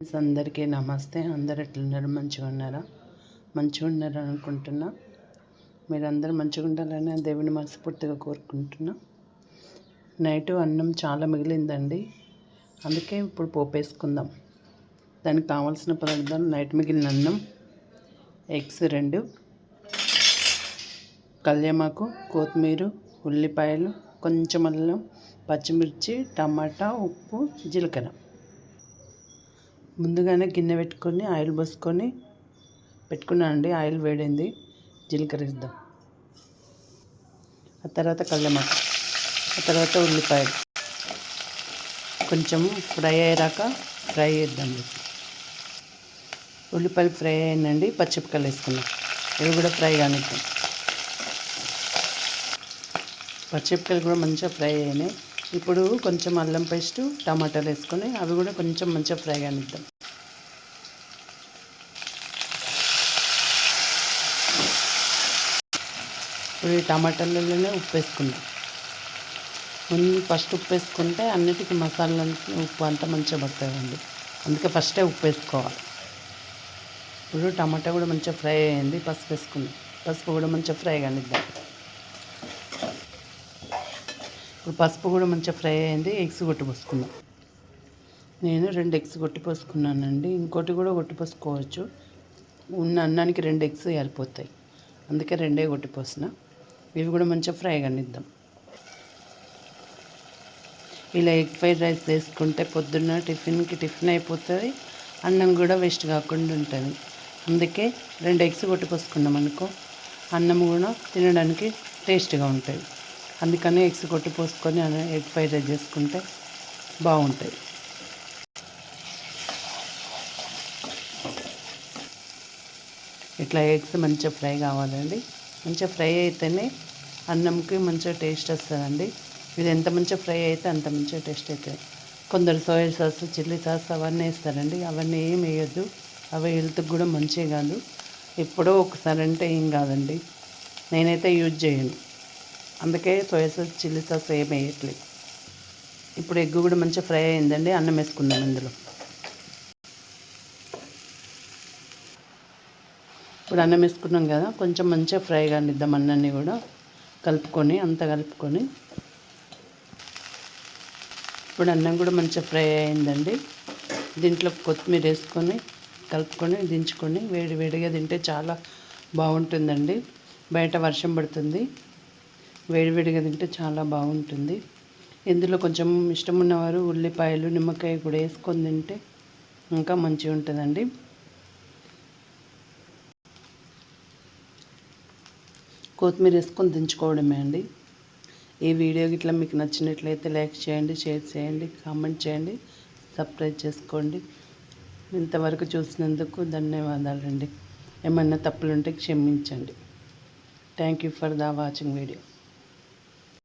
Friends అందరికీ నమస్తే. అందరు ఎట్లున్నారు మంచిగా ఉన్నారా? మంచిగా ఉన్నారా అనుకుంటున్నా. మీరందరూ మంచిగా ఉండాలని దేవుని మనస్ఫూర్తిగా కోరుకుంటున్నా. నైట్ అన్నం చాలా మిగిలిందండి. అందుకే ఇప్పుడు పోపు వేసుకుందాం దానికి కావాల్సిన పదార్థాలు నైట్ మిగిలిన అన్నం ఎగ్స్ రెండు కళ్యామాకు కొత్తిమీర ఉల్లిపాయలు కొంచెం అల్లం పచ్చిమిర్చి టమాటా ఉప్పు జీలకర్ర. ముందుగానే గిన్నె పెట్టుకొని ఆయిల్ పోసుకొని పెట్టుకున్నానండి. ఆయిల్ వేడింది. జీలకర్ర ఇద్దాం ఆ తర్వాత కళ్ళెమాక ఆ తర్వాత ఉల్లిపాయలు. కొంచెం ఫ్రై అయ్యాక ఫ్రై చేద్దాం. ఉల్లిపాయలు ఫ్రై అయ్యిందండి పచ్చిమిరపకాయలు వేసుకున్నాం. ఇవి కూడా ఫ్రై కానిద్దాం. పచ్చిమిరపకాయలు కూడా మంచిగా ఫ్రై అయినాయి. ఇప్పుడు కొంచెం అల్లం పేస్ట్ టమాటాలు వేసుకొని అవి కూడా కొంచెం మంచిగా ఫ్రై కానిద్దాం ఇప్పుడు ఈ టమాటాలలోనే ఉప్పు వేసుకుందాం. ముందు ఫస్ట్ ఉప్పు వేసుకుంటే అన్నిటికీ మసాలా ఉప్పు అంతా మంచిగా పడుతుందండి అందుకే ఫస్టే ఉప్పు వేసుకోవాలి. ఇప్పుడు టమాటా కూడా మంచిగా ఫ్రై అయ్యింది పసుపు వేసుకుందాం. పసుపు కూడా మంచిగా ఫ్రై కానిద్దాం ఇప్పుడు పసుపు కూడా మంచిగా ఫ్రై అయింది. ఎగ్స్ కొట్టి పోసుకున్నాం. నేను రెండు ఎగ్స్ కొట్టి పోసుకున్నానండి. ఇంకోటి కూడా కొట్టి పోసుకోవచ్చు. ఉన్న అన్నానికి రెండు ఎగ్స్ వెళ్ళిపోతాయి అందుకే రెండే కొట్టి పోసిన. ఇవి కూడా మంచిగా ఫ్రై కానిద్దాం. ఇలా ఎగ్ ఫ్రైడ్ రైస్ వేసుకుంటే పొద్దున్న టిఫిన్కి టిఫిన్ అయిపోతుంది. అన్నం కూడా వేస్ట్ కాకుండా ఉంటుంది. అందుకే రెండు ఎగ్స్ కొట్టి పోసుకున్నాం అనుకో అన్నం కూడా తినడానికి టేస్ట్గా ఉంటుంది. అందుకని ఎగ్స్ కొట్టి పోసుకొని ఎగ్ ఫ్రైడ్ రైస్ చేసుకుంటే బాగుంటాయి. ఇట్లా ఎగ్స్ మంచిగా ఫ్రై కావాలండి. మంచిగా ఫ్రై అయితేనే అన్నంకి మంచిగా టేస్ట్ వస్తుందండి. ఇది ఎంత మంచిగా ఫ్రై అయితే అంత మంచిగా టేస్ట్ అవుతుంది కొందరు సోయా సాస్ చిల్లీ సాస్ అవన్నీ వేస్తారండి. అవన్నీ ఏం వేయద్దు. అవి హెల్త్కి కూడా మంచిగా కాదు. ఎప్పుడో ఒకసారి అంటే ఏం కాదండి. నేనైతే యూజ్ చేయను. అందుకే సోయా సాస్ చిల్లీ సాస్ ఏం వేయట్లేదు ఇప్పుడు ఎగ్గు కూడా మంచిగా ఫ్రై అయిందండి అన్నం వేసుకుందాం ఇందులో. ఇప్పుడు అన్నం వేసుకున్నాం కదా కొంచెం మంచిగా ఫ్రై కానిద్దాం అన్నాన్ని కూడా కలుపుకొని అంతా కలుపుకొని. ఇప్పుడు అన్నం కూడా మంచిగా ఫ్రై అయిందండి. దీంట్లో కొత్తిమీర వేసుకొని కలుపుకొని దించుకొని వేడి వేడిగా తింటే చాలా బాగుంటుందండి. బయట వర్షం పడుతుంది. వేడివేడిగా తింటే చాలా బాగుంటుంది. ఇందులో కొంచెం ఇష్టం ఉన్నవారు ఉల్లిపాయలు నిమ్మకాయ కూడా వేసుకొని తింటే ఇంకా మంచిగా ఉంటుందండి. కొత్తిమీర వేసుకొని దించుకోవడమే అండి. ఈ వీడియో గిట్లా మీకు నచ్చినట్లయితే లైక్ చేయండి షేర్ చేయండి కామెంట్ చేయండి సబ్స్క్రైబ్ చేసుకోండి. ఇంతవరకు చూసినందుకు ధన్యవాదాలండి. ఏమన్నా తప్పులుంటే క్షమించండి. Thank you for the watching video